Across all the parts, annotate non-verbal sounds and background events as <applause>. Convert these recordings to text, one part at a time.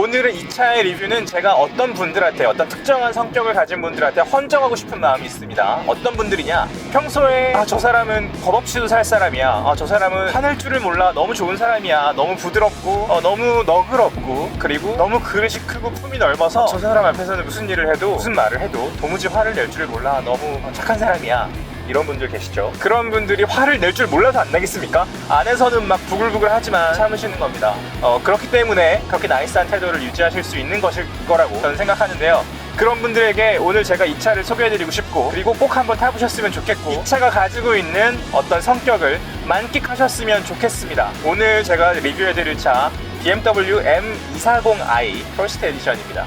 오늘은 이 차의 리뷰는 제가 어떤 분들한테 어떤 특정한 성격을 가진 분들한테 헌정하고 싶은 마음이 있습니다. 어떤 분들이냐? 평소에 아, 저 사람은 겁 없이도 살 사람이야. 아, 저 사람은 화낼 줄을 몰라. 너무 좋은 사람이야. 너무 부드럽고 어, 너무 너그럽고 그리고 너무 그릇이 크고 품이 넓어서 저 사람 앞에서는 무슨 일을 해도 무슨 말을 해도 도무지 화를 낼 줄을 몰라. 너무 착한 사람이야. 이런 분들 계시죠? 그런 분들이 화를 낼 줄 몰라서 안 나겠습니까? 안에서는 막 부글부글 하지만 참으시는 겁니다. 어, 그렇기 때문에 그렇게 나이스한 태도를 유지하실 수 있는 것일 거라고 저는 생각하는데요. 그런 분들에게 오늘 제가 이 차를 소개해드리고 싶고 그리고 꼭 한번 타보셨으면 좋겠고 이 차가 가지고 있는 어떤 성격을 만끽하셨으면 좋겠습니다. 오늘 제가 리뷰해드릴 차 BMW M240i 퍼스트 에디션입니다.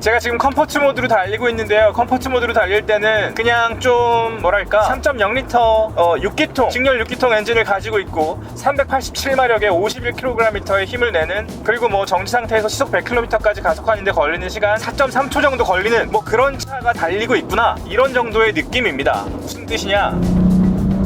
제가 지금 컴포트 모드로 달리고 있는데요. 컴포트 모드로 달릴 때는 그냥 좀 뭐랄까 3.0L 어, 6기통 직렬 6기통 엔진을 가지고 있고 387마력에 51kg의 힘을 내는 그리고 뭐 정지 상태에서 시속 100km까지 가속하는데 걸리는 시간 4.3초 정도 걸리는 뭐 그런 차가 달리고 있구나 이런 정도의 느낌입니다. 무슨 뜻이냐?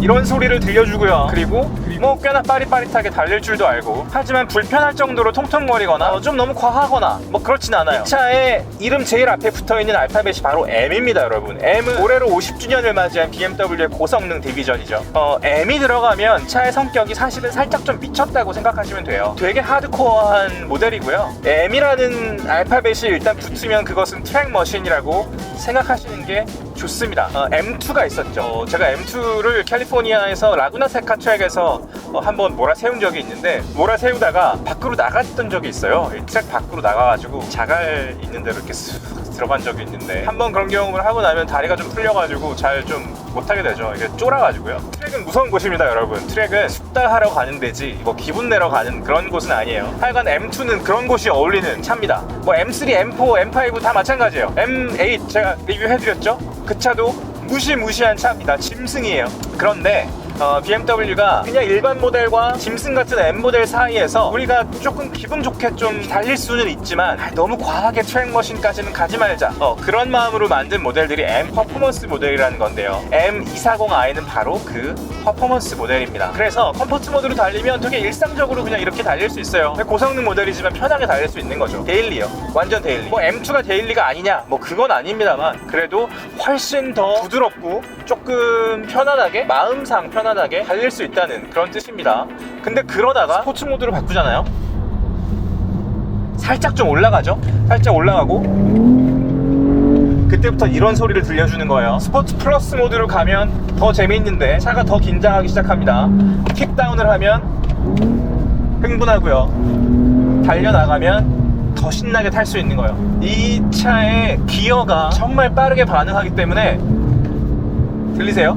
이런 소리를 들려주고요. 그리고 뭐 꽤나 빠릿빠릿하게 달릴 줄도 알고 하지만 불편할 정도로 통통거리거나 어, 좀 너무 과하거나 뭐 그렇진 않아요. 이 차의 이름 제일 앞에 붙어있는 알파벳이 바로 M입니다, 여러분. M은 올해로 50주년을 맞이한 BMW의 고성능 디비전이죠. 어, M이 들어가면 차의 성격이 사실은 살짝 좀 미쳤다고 생각하시면 돼요. 되게 하드코어한 모델이고요. M이라는 알파벳이 일단 붙으면 그것은 트랙 머신이라고 생각하시는 게 좋습니다. 어, M2가 있었죠. 어, 제가 M2를 캘리포니아에서 라구나 세카 트랙에서 어, 한번 몰아세운 적이 있는데 몰아세우다가 밖으로 나갔던 적이 있어요. 이 트랙 밖으로 나가가지고 자갈 있는 데로 이렇게 쓱 들어간 적이 있는데 한번 그런 경험을 하고 나면 다리가 좀 풀려가지고 잘좀 못하게 되죠. 이게 쫄아가지고요. 트랙은 무서운 곳입니다, 여러분. 트랙은 숙달하러 가는 데지 뭐 기분 내러 가는 그런 곳은 아니에요. 하여간 M2는 그런 곳이 어울리는 차입니다. 뭐 M3, M4, M5 다 마찬가지예요. M8 제가 리뷰해드렸죠? 그 차도 무시무시한 차입니다. 짐승이에요. 그런데 어, BMW가 그냥 일반 모델과 짐승 같은 M 모델 사이에서 우리가 조금 기분 좋게 좀 달릴 수는 있지만 아, 너무 과하게 트랙 머신까지는 가지 말자. 어, 그런 마음으로 만든 모델들이 M 퍼포먼스 모델이라는 건데요. M240i는 바로 그 퍼포먼스 모델입니다. 그래서 컴포트 모드로 달리면 되게 일상적으로 그냥 이렇게 달릴 수 있어요. 고성능 모델이지만 편하게 달릴 수 있는 거죠. 데일리요. 완전 데일리. 뭐 M2가 데일리가 아니냐? 뭐 그건 아닙니다만 그래도 훨씬 더 부드럽고 조금 편안하게 마음상 편 안하게 달릴 수 있다는 그런 뜻입니다. 근데 그러다가 스포츠 모드로 바꾸잖아요. 살짝 좀 올라가죠. 살짝 올라가고 그때부터 이런 소리를 들려주는 거예요. 스포츠 플러스 모드로 가면 더 재미있는데 차가 더 긴장하기 시작합니다. 킥다운을 하면 흥분하고요. 달려나가면 더 신나게 탈 수 있는 거예요. 이 차의 기어가 정말 빠르게 반응하기 때문에 들리세요?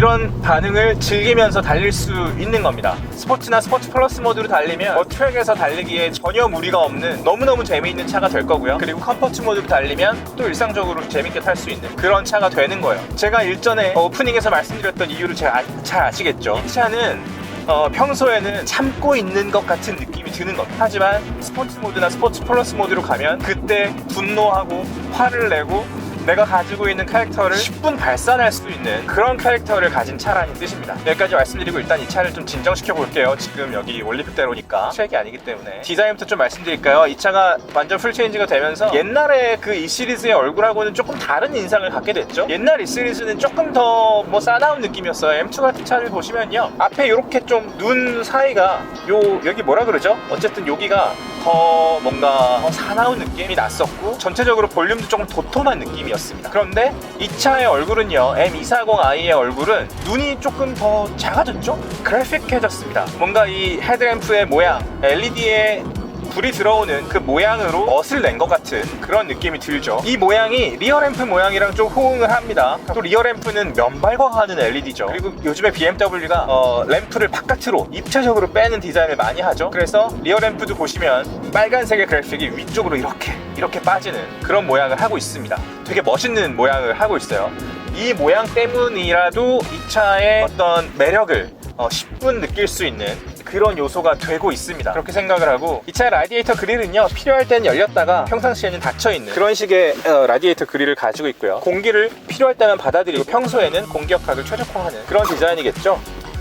이런 반응을 즐기면서 달릴 수 있는 겁니다. 스포츠나 스포츠 플러스 모드로 달리면 뭐 트랙에서 달리기에 전혀 무리가 없는 너무너무 재미있는 차가 될 거고요. 그리고 컴포트 모드로 달리면 또 일상적으로 재밌게 탈 수 있는 그런 차가 되는 거예요. 제가 일전에 오프닝에서 말씀드렸던 이유를 제가 아- 잘 아시겠죠? 이 차는 어, 평소에는 참고 있는 것 같은 느낌이 드는 겁니다. 하지만 스포츠 모드나 스포츠 플러스 모드로 가면 그때 분노하고 화를 내고 내가 가지고 있는 캐릭터를 10분 발산할 수 있는 그런 캐릭터를 가진 차라는 뜻입니다. 여기까지 말씀드리고 일단 이 차를 좀 진정시켜 볼게요. 지금 여기 올림픽대로니까 트랙이 아니기 때문에 디자인부터 좀 말씀드릴까요? 이 차가 완전 풀 체인지가 되면서 옛날에 그 이 시리즈의 얼굴하고는 조금 다른 인상을 갖게 됐죠. 옛날 이 시리즈는 조금 더 뭐 싸나운 느낌이었어요. M2 같은 차를 보시면요. 앞에 이렇게 좀 눈 사이가 요 여기 뭐라 그러죠? 어쨌든 여기가 더 뭔가 더 사나운 느낌이 났었고 전체적으로 볼륨도 조금 도톰한 느낌이었습니다. 그런데 이 차의 얼굴은요 M240i의 얼굴은 눈이 조금 더 작아졌죠? 그래픽해졌습니다. 뭔가 이 헤드램프의 모양, LED의 불이 들어오는 그 모양으로 멋을 낸 것 같은 그런 느낌이 들죠. 이 모양이 리어램프 모양이랑 좀 호응을 합니다. 또 리어램프는 면발광하는 LED죠. 그리고 요즘에 BMW가 어, 램프를 바깥으로 입체적으로 빼는 디자인을 많이 하죠. 그래서 리어램프도 보시면 빨간색의 그래픽이 위쪽으로 이렇게 이렇게 빠지는 그런 모양을 하고 있습니다. 되게 멋있는 모양을 하고 있어요. 이 모양 때문이라도 이 차의 어떤 매력을 어, 10분 느낄 수 있는 그런 요소가 되고 있습니다. 그렇게 생각을 하고 이 차의 라디에이터 그릴은요 필요할 때는 열렸다가 평상시에는 닫혀 있는 그런 식의 어, 라디에이터 그릴을 가지고 있고요. 공기를 필요할 때만 받아들이고 평소에는 공기역학을 최적화하는 그런 디자인이겠죠.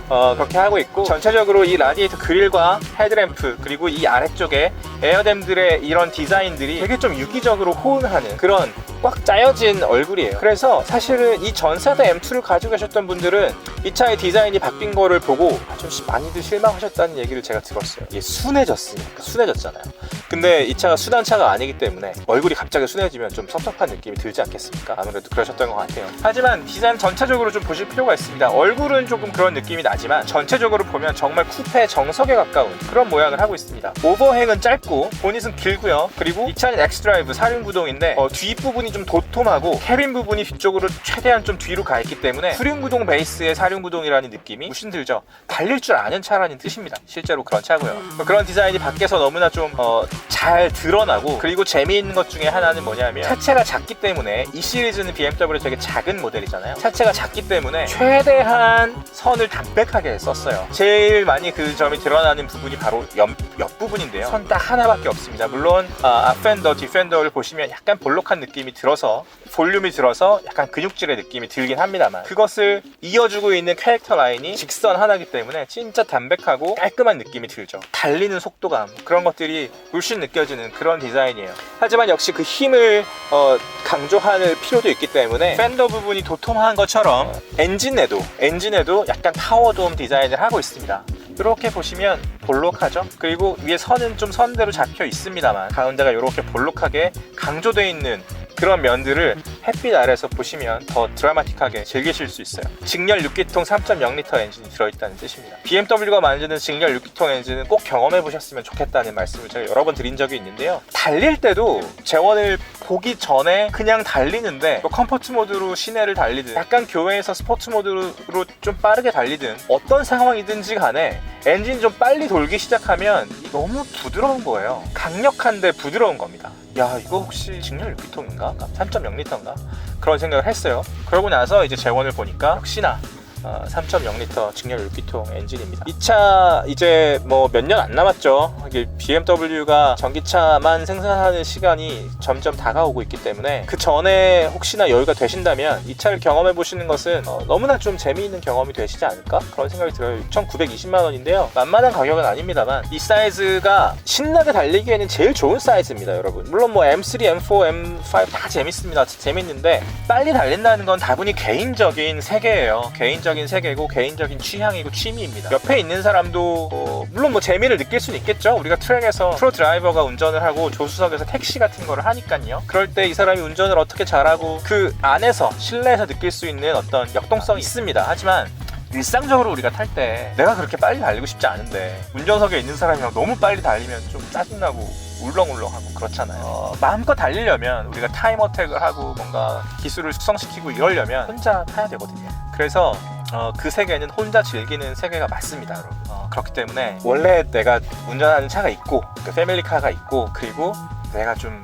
어, 그렇게 하고 있고 전체적으로 이 라디에이터 그릴과 헤드램프 그리고 이 아래쪽에 에어댐들의 이런 디자인들이 되게 좀 유기적으로 호응하는 그런 꽉 짜여진 얼굴이에요. 그래서 사실은 이 전세대 M2를 가지고 계셨던 분들은 이 차의 디자인이 바뀐 거를 보고 아, 좀 많이들 실망하셨다는 얘기를 제가 들었어요. 이게 순해졌으니까 순해졌잖아요. 근데 이 차가 수단차가 아니기 때문에 얼굴이 갑자기 순해지면 좀 섭섭한 느낌이 들지 않겠습니까? 아무래도 그러셨던 것 같아요. 하지만 디자인 전체적으로 좀 보실 필요가 있습니다. 얼굴은 조금 그런 느낌이 나 지만 전체적으로 보면 정말 쿠페 정석에 가까운 그런 모양을 하고 있습니다. 오버행은 짧고 보닛은 길고요. 그리고 이 차는 엑스드라이브 사륜구동인데 어, 뒷부분이 좀 도톰하고 캐빈 부분이 뒤쪽으로 최대한 좀 뒤로 가 있기 때문에 수륜구동 베이스의 사륜구동이라는 느낌이 무신 들죠. 달릴 줄 아는 차라는 뜻입니다. 실제로 그런 차고요. 그런 디자인이 밖에서 너무나 좀 어, 잘 드러나고 그리고 재미있는 것 중에 하나는 뭐냐면 차체가 작기 때문에 이 시리즈는 BMW 되게 작은 모델이잖아요. 차체가 작기 때문에 최대한 선을 담백하게 썼어요. 제일 많이 그 점이 드러나는 부분이 바로 옆, 옆 부분인데요. 선 딱 하나밖에 없습니다. 물론 아, 앞펜더, 뒤펜더를 보시면 약간 볼록한 느낌이 들어서 볼륨이 들어서 약간 근육질의 느낌이 들긴 합니다만 그것을 이어주고 있는 캐릭터 라인이 직선 하나이기 때문에 진짜 담백하고 깔끔한 느낌이 들죠. 달리는 속도감 그런 것들이 물씬 느껴지는 그런 디자인이에요. 하지만 역시 그 힘을 어, 강조할 필요도 있기 때문에 팬더 부분이 도톰한 것처럼 엔진에도 엔진에도 약간 파워돔 디자인을 하고 있습니다. 이렇게 보시면 볼록하죠. 그리고 위에 선은 좀 선대로 잡혀 있습니다만 가운데가 이렇게 볼록하게 강조되어 있는 그런 면들을 햇빛 아래서 보시면 더 드라마틱하게 즐기실 수 있어요. 직렬 6기통 3.0L 엔진이 들어있다는 뜻입니다. BMW가 만드는 직렬 6기통 엔진은 꼭 경험해 보셨으면 좋겠다는 말씀을 제가 여러 번 드린 적이 있는데요. 달릴 때도 재원을 보기 전에 그냥 달리는데 뭐 컴포트 모드로 시내를 달리든 약간 교외에서 스포츠 모드로 좀 빠르게 달리든 어떤 상황이든지 간에 엔진이 좀 빨리 돌기 시작하면 너무 부드러운 거예요. 강력한데 부드러운 겁니다. 야 이거 혹시 직렬 6기통인가? 3.0L인가? 그런 생각을 했어요. 그러고 나서 이제 재원을 보니까 역시나 어, 3.0L 직렬 6기통 엔진입니다. 이 차 이제 뭐 몇 년 안 남았죠. BMW가 전기차만 생산하는 시간이 점점 다가오고 있기 때문에 그 전에 혹시나 여유가 되신다면 이 차를 경험해 보시는 것은 어, 너무나 좀 재미있는 경험이 되시지 않을까 그런 생각이 들어요. 6,920만 원인데요. 만만한 가격은 아닙니다만 이 사이즈가 신나게 달리기에는 제일 좋은 사이즈입니다, 여러분. 물론 뭐 M3, M4, M5 다 재밌습니다. 재밌는데 빨리 달린다는 건 다분히 개인적인 세계예요. 개인적인 세계고 개인적인 취향이고 취미입니다. 옆에 있는 사람도 어, 물론 뭐 재미를 느낄 수는 있겠죠. 우리가 트랙에서 프로 드라이버가 운전을 하고 조수석에서 택시 같은 거를 하니까요. 그럴 때 이 사람이 운전을 어떻게 잘하고 그 안에서 실내에서 느낄 수 있는 어떤 역동성이 있습니다. 하지만 일상적으로 우리가 탈 때 내가 그렇게 빨리 달리고 싶지 않은데 운전석에 있는 사람이랑 너무 빨리 달리면 좀 짜증나고 울렁울렁하고 그렇잖아요. 어, 마음껏 달리려면 우리가 타임 어택을 하고 뭔가 기술을 숙성시키고 이러려면 혼자 타야 되거든요. 그래서 어, 그 세계는 혼자 즐기는 세계가 맞습니다, 여러분. 어, 그렇기 때문에 원래 내가 운전하는 차가 있고 그 패밀리카가 있고 그리고 내가 좀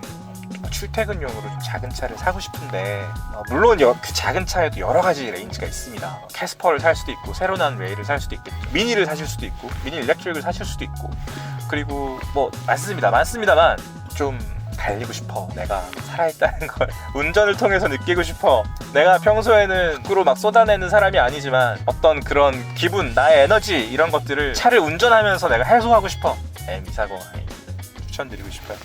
출퇴근용으로 좀 작은 차를 사고 싶은데 어, 물론 여- 그 작은 차에도 여러 가지 레인지가 있습니다. 어, 캐스퍼를 살 수도 있고 새로 나온 레일을 살 수도 있겠죠. 미니를 사실 수도 있고 미니 일렉트릭을 사실 수도 있고 그리고 뭐 많습니다. 많습니다만 좀 달리고 싶어. 내가 살아있다는 걸 <laughs> 운전을 통해서 느끼고 싶어. 내가 평소에는 밖으로 막 쏟아내는 사람이 아니지만 어떤 그런 기분, 나의 에너지 이런 것들을 차를 운전하면서 내가 해소하고 싶어. M240 추천드리고 싶어요.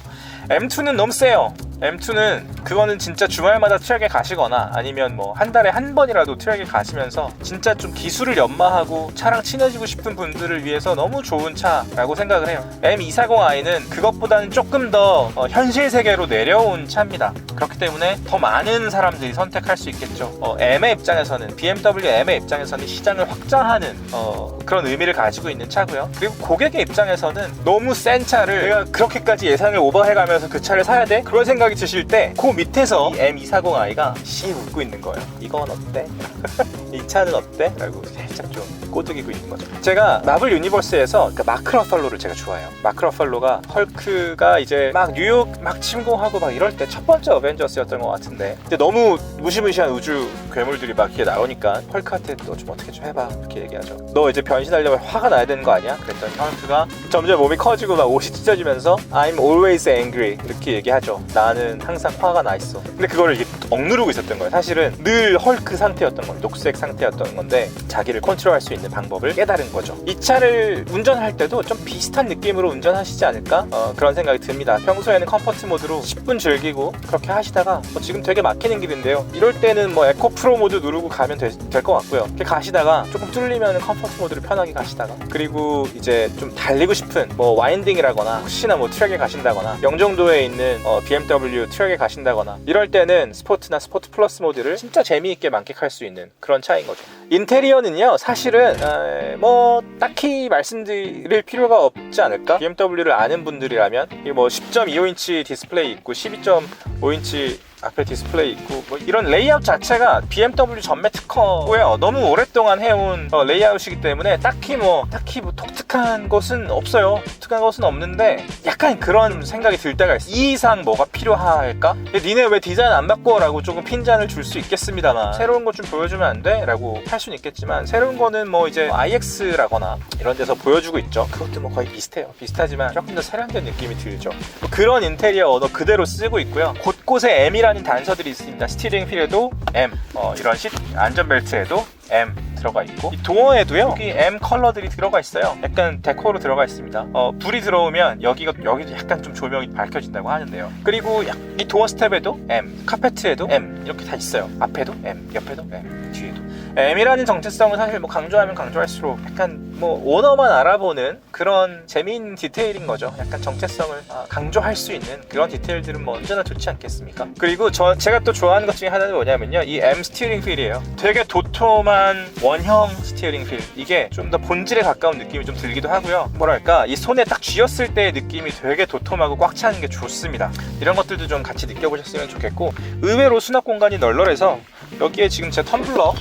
M2는 너무 세요. M2는 그거는 진짜 주말마다 트랙에 가시거나 아니면 뭐 한 달에 한 번이라도 트랙에 가시면서 진짜 좀 기술을 연마하고 차랑 친해지고 싶은 분들을 위해서 너무 좋은 차라고 생각을 해요. M240i는 그것보다는 조금 더 어, 현실 세계로 내려온 차입니다. 그렇기 때문에 더 많은 사람들이 선택할 수 있겠죠. 어, M의 입장에서는 BMW M의 입장에서는 시장을 확장하는 어, 그런 의미를 가지고 있는 차고요. 그리고 고객의 입장에서는 너무 센 차를 내가 그렇게까지 예산을 오버해가면 서 그 차를 사야 돼? 그런 생각이 드실 때 그 밑에서 이 M240i가 씩 웃고 있는 거예요. 이건 어때? <laughs> 이 차는 어때? 라고 살짝 좀 꼬드기고 있는 거죠. 제가 마블 유니버스에서 그 마크 러팔로를 제가 좋아해요. 마크 러팔로가 헐크가 이제 막 뉴욕 막 침공하고 막 이럴 때 첫 번째 어벤져스였던 것 같은데 근데 너무 무시무시한 우주 괴물들이 막 이렇게 나오니까 헐크한테 너 좀 어떻게 좀 해봐 이렇게 얘기하죠. 너 이제 변신하려면 화가 나야 되는 거 아니야? 그랬더니 헐크가 점점 몸이 커지고 막 옷이 찢어지면서 I'm always angry 이렇게 얘기하죠. 나는 항상 화가 나 있어. 근데 그거를 또 억누르고 있었던 거예요. 사실은 늘 헐크 상태였던 거예요. 녹색 상태였던 건데 자기를 컨트롤할 수 있는 방법을 깨달은 거죠. 이 차를 운전할 때도 좀 비슷한 느낌으로 운전하시지 않을까 어, 그런 생각이 듭니다. 평소에는 컴포트 모드로 10분 즐기고 그렇게 하시다가 뭐 지금 되게 막히는 길인데요. 이럴 때는 뭐 에코 프로 모드 누르고 가면 될 것 같고요. 이렇게 가시다가 조금 뚫리면 컴포트 모드로 편하게 가시다가 그리고 이제 좀 달리고 싶은 뭐 와인딩이라거나 혹시나 뭐 트랙에 가신다거나 영종도에 있는 어, BMW 트랙에 가신다거나 이럴 때는 스포츠 나 스포츠 플러스 모드를 진짜 재미있게 만끽할 수 있는 그런 차인 거죠. 인테리어는요 사실은 에, 뭐 딱히 말씀드릴 필요가 없지 않을까? BMW를 아는 분들이라면 뭐 10.25인치 디스플레이 있고 12.5인치 앞에 디스플레이 있고 뭐 이런 레이아웃 자체가 BMW 전매 특허고요. 너무 오랫동안 해온 어, 레이아웃이기 때문에 딱히 뭐 딱히 뭐 독특한 것은 없어요. 독특한 것은 없는데 약간 그런 생각이 들 때가 있어. 이 이상 뭐가 필요할까? 니네 왜 디자인 안 바꿔라고 조금 핀잔을 줄 수 있겠습니다만 새로운 것 좀 보여주면 안 돼? 라고 할 수는 있겠지만 새로운 거는 뭐 이제 IX라거나 이런 데서 보여주고 있죠. 그것도 뭐 거의 비슷해요. 비슷하지만 조금 더 세련된 느낌이 들죠. 뭐 그런 인테리어 언어 그대로 쓰고 있고요. 곳곳에 M이라 는 단서들이 있습니다. 스티링 휠에도 M, 어, 이런 시 안전벨트에도 M 들어가 있고 이 도어에도요 여기 M 컬러들이 들어가 있어요. 약간 데코로 들어가 있습니다. 어, 불이 들어오면 여기가 여기 약간 좀 조명이 밝혀진다고 하는데요. 그리고 약- 이 도어 스텝에도 M, 카페트에도 M 이렇게 다 있어요. 앞에도 M, 옆에도 M, 뒤에도 M이라는 정체성은 사실 뭐 강조하면 강조할수록 약간 뭐 오너만 알아보는 그런 재미있는 디테일인 거죠. 약간 정체성을 아, 강조할 수 있는 그런 디테일들은 뭐 언제나 좋지 않겠습니까? 그리고 저 제가 또 좋아하는 것 중에 하나는 뭐냐면요, 이 M 스티어링 휠이에요. 되게 도톰한 원형 스티어링 휠. 이게 좀 더 본질에 가까운 느낌이 좀 들기도 하고요. 뭐랄까 이 손에 딱 쥐었을 때의 느낌이 되게 도톰하고 꽉 차는 게 좋습니다. 이런 것들도 좀 같이 느껴보셨으면 좋겠고 의외로 수납 공간이 널널해서 여기에 지금 제 텀블러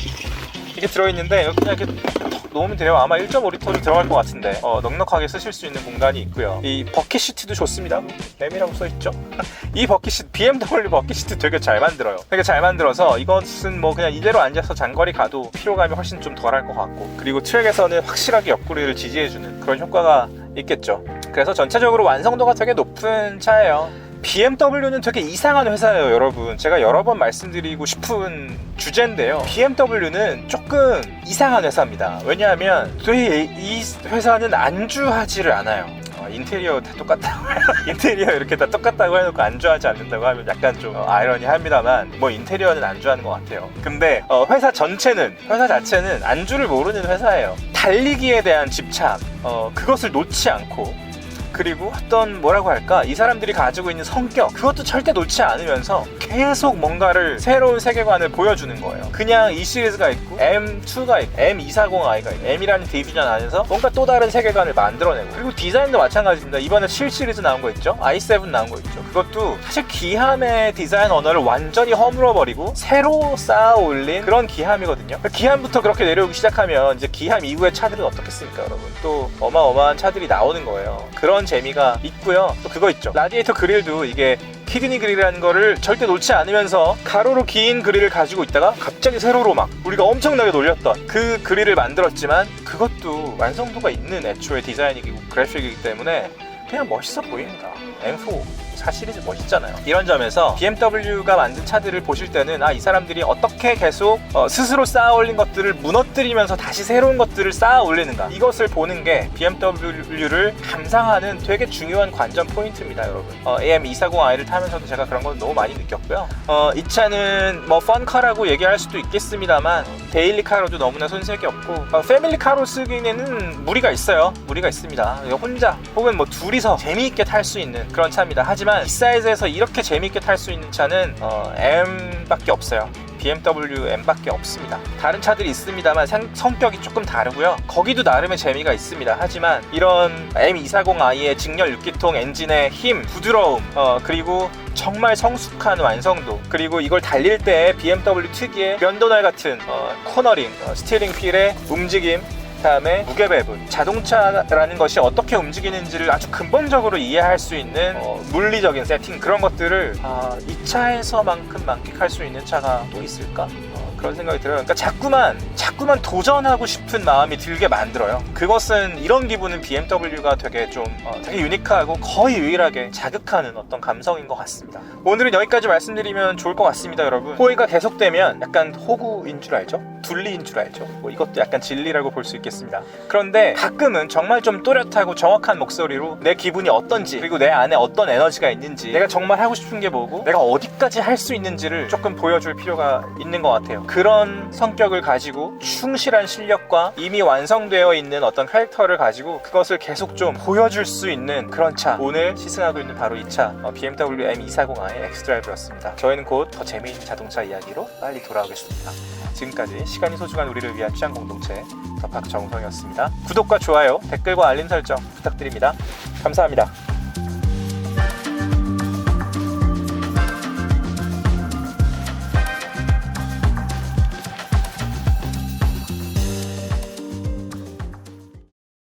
이게 들어있는데 여기 그냥 이렇게 턱 놓으면 돼요. 아마 1.5리터로 들어갈 것 같은데 어, 넉넉하게 쓰실 수 있는 공간이 있고요. 이 버킷 시트도 좋습니다. M이라고 써있죠. <laughs> 이 버킷 시트, BMW 버킷 시트 되게 잘 만들어요. 되게 잘 만들어서 이것은 뭐 그냥 이대로 앉아서 장거리 가도 피로감이 훨씬 좀 덜할 것 같고 그리고 트랙에서는 확실하게 옆구리를 지지해주는 그런 효과가 있겠죠. 그래서 전체적으로 완성도가 되게 높은 차예요. BMW는 되게 이상한 회사예요, 여러분. 제가 여러 번 말씀드리고 싶은 주제인데요. BMW는 조금 이상한 회사입니다. 왜냐하면 되게 이 회사는 안주하지를 않아요. 어, 인테리어 다 똑같다고. <laughs> 인테리어 이렇게 다 똑같다고 해놓고 안주하지 않는다고 하면 약간 좀 어, 아이러니합니다만 뭐 인테리어는 안주하는 것 같아요. 근데 어, 회사 전체는 회사 자체는 안주를 모르는 회사예요. 달리기에 대한 집착 어, 그것을 놓지 않고 그리고 어떤 뭐라고 할까? 이 사람들이 가지고 있는 성격 그것도 절대 놓지 않으면서 계속 뭔가를 새로운 세계관을 보여주는 거예요. 그냥 이 시리즈가 있고 M2가 있고 M240i가 있고 M이라는 디비전 안에서 뭔가 또 다른 세계관을 만들어내고. 그리고 디자인도 마찬가지입니다. 이번에 7 시리즈 나온 거 있죠? i7 나온 거 있죠? 그것도 사실 기함의 디자인 언어를 완전히 허물어버리고 새로 쌓아 올린 그런 기함이거든요. 기함부터 그렇게 내려오기 시작하면 이제 기함 이후의 차들은 어떻겠습니까 여러분? 또 어마어마한 차들이 나오는 거예요. 그런 재미가 있고요. 또 그거 있죠. 라디에이터 그릴도 이게 키드니 그릴이라는 거를 절대 놓지 않으면서 가로로 긴 그릴을 가지고 있다가 갑자기 세로로 막 우리가 엄청나게 놀렸던 그 그릴을 만들었지만 그것도 완성도가 있는 애초에 디자인이고 그래픽이기 때문에 그냥 멋있어 보입니다. M4 4 시리즈 멋있잖아요. 이런 점에서 BMW가 만든 차들을 보실 때는 아 이 사람들이 어떻게 계속 어, 스스로 쌓아 올린 것들을 무너뜨리면서 다시 새로운 것들을 쌓아 올리는가 이것을 보는 게 BMW를 감상하는 되게 중요한 관전 포인트입니다, 여러분. 어, AM240i를 타면서도 제가 그런 걸 너무 많이 느꼈고요. 어, 이 차는 뭐 펀카라고 얘기할 수도 있겠습니다만 데일리카로도 너무나 손색이 없고 어, 패밀리카로 쓰기에는 무리가 있어요. 무리가 있습니다. 혼자 혹은 뭐 둘이서 재미있게 탈 수 있는 그런 차입니다. 하지만 이 사이즈에서 이렇게 재미있게 탈 수 있는 차는 어, M밖에 없어요. BMW M밖에 없습니다. 다른 차들이 있습니다만 상- 성격이 조금 다르고요. 거기도 나름의 재미가 있습니다. 하지만 이런 M240i의 직렬 6기통 엔진의 힘, 부드러움, 어, 그리고 정말 성숙한 완성도 그리고 이걸 달릴 때 BMW 특유의 면도날 같은 어, 코너링, 어, 스티어링 휠의 움직임 다음에 무게 배분, 자동차라는 것이 어떻게 움직이는지를 아주 근본적으로 이해할 수 있는 어, 물리적인 세팅 그런 것들을 아, 이 차에서만큼 만끽할 수 있는 차가 또 있을까? 어, 그런 생각이 들어요. 그러니까 자꾸만 자꾸만 도전하고 싶은 마음이 들게 만들어요. 그것은 이런 기분은 BMW가 되게 좀 어, 되게 유니크하고 거의 유일하게 자극하는 어떤 감성인 것 같습니다. 오늘은 여기까지 말씀드리면 좋을 것 같습니다, 여러분. 호의가 계속되면 약간 호구인 줄 알죠? 둘리인 줄 알죠? 뭐 이것도 약간 진리라고 볼 수 있겠습니다. 그런데 가끔은 정말 좀 또렷하고 정확한 목소리로 내 기분이 어떤지 그리고 내 안에 어떤 에너지가 있는지 내가 정말 하고 싶은 게 뭐고 내가 어디까지 할 수 있는지를 조금 보여줄 필요가 있는 것 같아요. 그런 성격을 가지고 충실한 실력과 이미 완성되어 있는 어떤 캐릭터를 가지고 그것을 계속 좀 보여줄 수 있는 그런 차 오늘 시승하고 있는 바로 이 차 BMW M240i 엑스드라이브였습니다. 저희는 곧 더 재미있는 자동차 이야기로 빨리 돌아오겠습니다. 지금까지 시간이 소중한 우리를 위한 취향 공동체 더팍 정성이었습니다. 구독과 좋아요, 댓글과 알림 설정 부탁드립니다. 감사합니다.